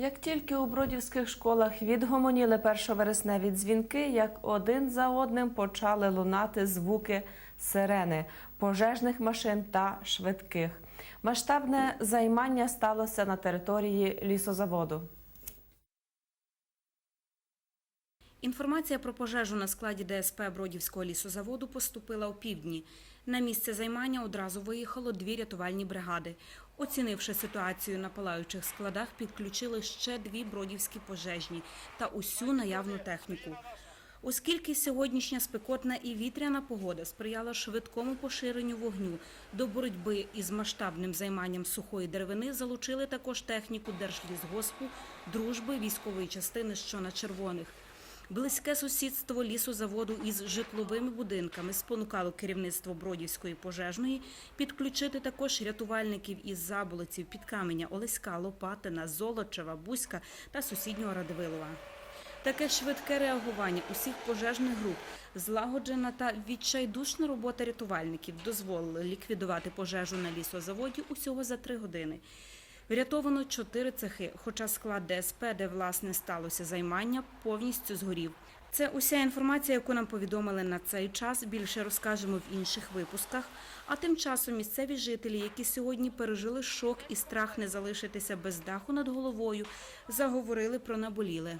Як тільки у бродівських школах відгомоніли першовересневі дзвінки, як один за одним почали лунати звуки сирени, пожежних машин та швидких. Масштабне займання сталося на території лісозаводу. Інформація про пожежу на складі ДСП Бродівського лісозаводу поступила у півдні. На місце займання одразу виїхало дві рятувальні бригади. Оцінивши ситуацію на палаючих складах, підключили ще дві бродівські пожежні та усю наявну техніку. Оскільки сьогоднішня спекотна і вітряна погода сприяла швидкому поширенню вогню, до боротьби із масштабним займанням сухої деревини залучили також техніку Держлісгоспу, дружби військової частини, що на червоних. Близьке сусідство лісозаводу із житловими будинками спонукало керівництво Бродівської пожежної підключити також рятувальників із Заболоців, Підкаменя, Олеська, Лопатина, Золочева, Бузька та сусіднього Радивилова. Таке швидке реагування усіх пожежних груп, злагоджена та відчайдушна робота рятувальників дозволили ліквідувати пожежу на лісозаводі усього за три години. Врятовано чотири цехи, хоча склад ДСП, де власне сталося займання, повністю згорів. Це уся інформація, яку нам повідомили на цей час. Більше розкажемо в інших випусках. А тим часом місцеві жителі, які сьогодні пережили шок і страх не залишитися без даху над головою, заговорили про наболіле.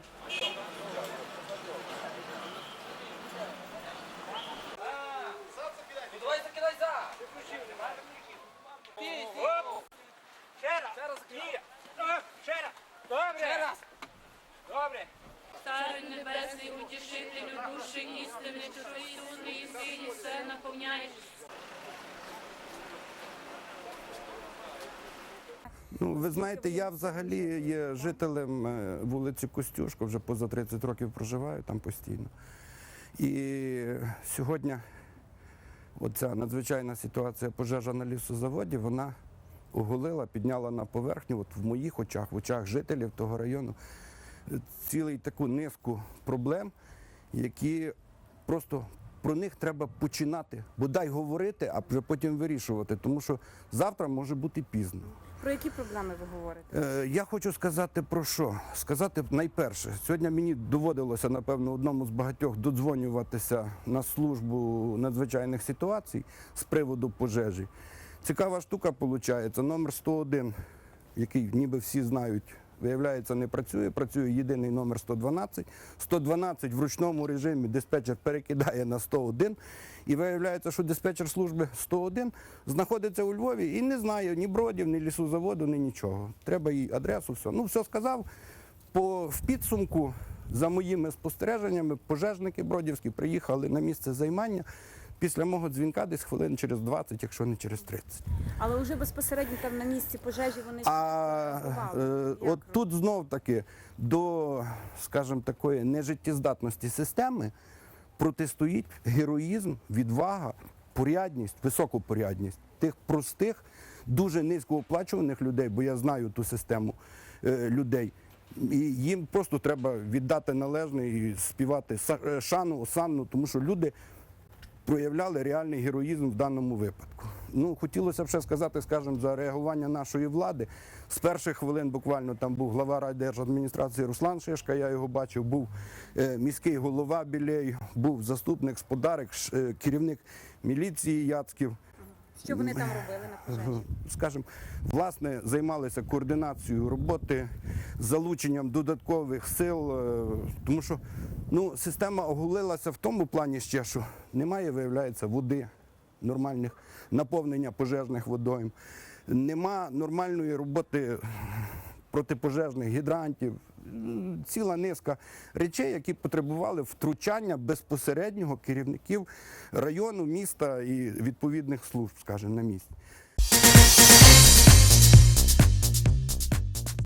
Ну давай закидай за! Оп! Ще раз! Ще раз Ні! Ще раз! Добре! Ще раз! Добре! Царю небесний, утішителю душі істини, що твої свої сині все наповняєш. Ну, ви знаєте, я взагалі є жителем е, вулиці Костюшко, вже поза 30 років проживаю там постійно. І сьогодні оця надзвичайна ситуація пожежа на лісозаводі, вона оголила, підняла на поверхню, от в моїх очах, в очах жителів того району, цілий таку низку проблем, які просто про них треба починати, бодай говорити, а вже потім вирішувати, тому що завтра може бути пізно. Про які проблеми ви говорите? Е, Я хочу сказати про що? Сказати найперше, сьогодні мені доводилося, напевно, одному з багатьох додзвонюватися на службу надзвичайних ситуацій з приводу пожежі. Цікава штука виходить, номер 101, який ніби всі знають, виявляється, не працює. Працює єдиний номер 112. 112 в ручному режимі диспетчер перекидає на 101. І виявляється, що диспетчер служби 101 знаходиться у Львові і не знає ні бродів, ні лісозаводу, ні нічого. Треба їй адресу, все. Ну, все сказав. По, в підсумку, за моїми спостереженнями, пожежники бродівські приїхали на місце займання після мого дзвінка десь хвилин через 20, якщо не через 30. Але вже безпосередньо там на місці пожежі вони А е, от тут знов таки до, скажімо, такої нежиттєздатності системи протистоїть героїзм, відвага, порядність, високопорядність тих простих, дуже низькооплачуваних людей, бо я знаю ту систему е, людей. І їм просто треба віддати належне і співати е, шану, осанну, тому що люди проявляли реальний героїзм в даному випадку. Ну, хотілося б ще сказати, скажімо, за реагування нашої влади. З перших хвилин буквально там був глава райдержадміністрації Руслан Шишка, я його бачив, був е, міський голова Білей, був заступник Сподарик, е, керівник міліції Яцьків. Що вони там робили на пожежі? Скажімо, власне, займалися координацією роботи, залученням додаткових сил, е, тому що ну, система оголилася в тому плані ще, що немає, виявляється, води нормальних, наповнення пожежних водойм, нема нормальної роботи протипожежних гідрантів, ціла низка речей, які потребували втручання безпосереднього керівників району, міста і відповідних служб, скажімо, на місці.